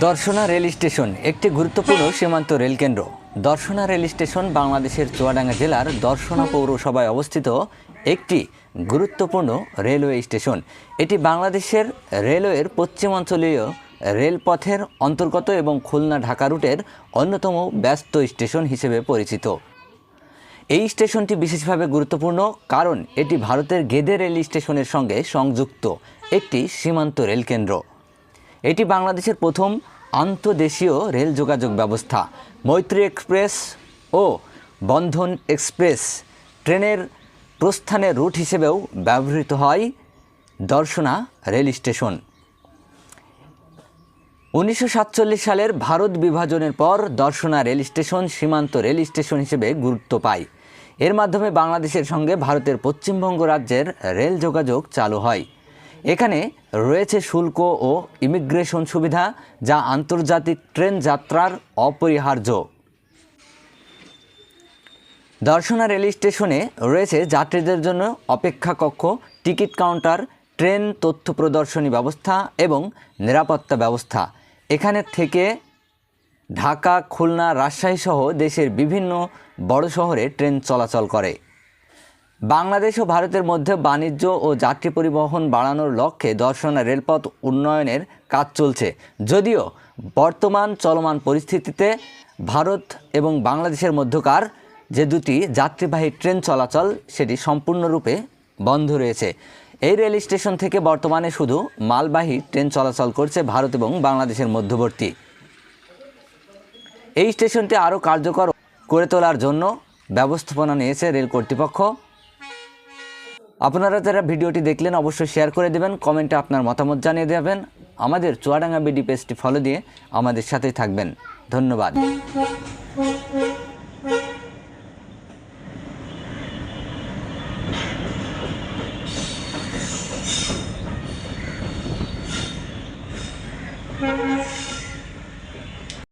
Darshana rail station, একটি গুরুত্বপূর্ণ সীমান্ত রেল কেন্দ্র। দর্শনা রেল স্টেশন বাংলাদেশের চুয়াডাঙ্গা জেলার দর্শনা পৌরসভায় অবস্থিত একটি গুরুত্বপূর্ণ রেলওয়ে স্টেশন। এটি বাংলাদেশের রেলওয়ের পশ্চিমাঞ্চলীয় রেলপথের অন্তর্গত এবং খুলনা ঢাকা রুটের অন্যতম ব্যস্ত স্টেশন হিসেবে পরিচিত। এই স্টেশনটি বিশেষভাবে গুরুত্বপূর্ণ কারণ এটি ভারতের গেদে রেল স্টেশনের সঙ্গে সংযুক্ত একটি সীমান্ত রেল কেন্দ্র। এটি বাংলাদেশের প্রথম আন্তদেশীয় রেল যোগাযোগ ব্যবস্থা। মৈত্রী এক্সপ্রেস ও বন্ধন এক্সপ্রেস ট্রেনের প্রস্থানের রুট হিসেবেও ব্যবহৃত হয় দর্শনা রেল স্টেশন। উনিশশো সাতচল্লিশ সালের ভারত বিভাজনের পর দর্শনা রেল স্টেশন সীমান্ত রেল স্টেশন হিসেবে গুরুত্ব পায়। এর মাধ্যমে বাংলাদেশের সঙ্গে ভারতের পশ্চিমবঙ্গ রাজ্যের রেল যোগাযোগ চালু হয়। এখানে রয়েছে শুল্ক ও ইমিগ্রেশন সুবিধা, যা আন্তর্জাতিক ট্রেন যাত্রার অপরিহার্য। দর্শনা রেল স্টেশনে রয়েছে যাত্রীদের জন্য অপেক্ষা কক্ষ টিকিট কাউন্টার, ট্রেন তথ্য প্রদর্শনী ব্যবস্থা এবং নিরাপত্তা ব্যবস্থা। এখানে থেকে ঢাকা, খুলনা, রাজশাহী সহ দেশের বিভিন্ন বড় শহরে ট্রেন চলাচল করে। বাংলাদেশ ও ভারতের মধ্যে বাণিজ্য ও যাত্রী পরিবহন বাড়ানোর লক্ষ্যে দর্শনা রেলপথ উন্নয়নের কাজ চলছে। যদিও বর্তমান চলমান পরিস্থিতিতে ভারত এবং বাংলাদেশের মধ্যকার যে দুটি যাত্রীবাহী ট্রেন চলাচল, সেটি সম্পূর্ণরূপে বন্ধ রয়েছে। এই রেল স্টেশন থেকে বর্তমানে শুধু মালবাহী ট্রেন চলাচল করছে ভারত এবং বাংলাদেশের মধ্যবর্তী। এই স্টেশনটি আরও কার্যকর করে তোলার জন্য ব্যবস্থাপনা নিয়েছে রেল কর্তৃপক্ষ। আপনারা যারা ভিডিওটি দেখলেন অবশ্যই শেয়ার করে দেবেন কমেন্টে আপনার মতামত জানিয়ে দেবেন আমাদের চুয়াডাঙ্গা বিডি পেজটি ফলো দিয়ে আমাদের সাথেই থাকবেন ধন্যবাদ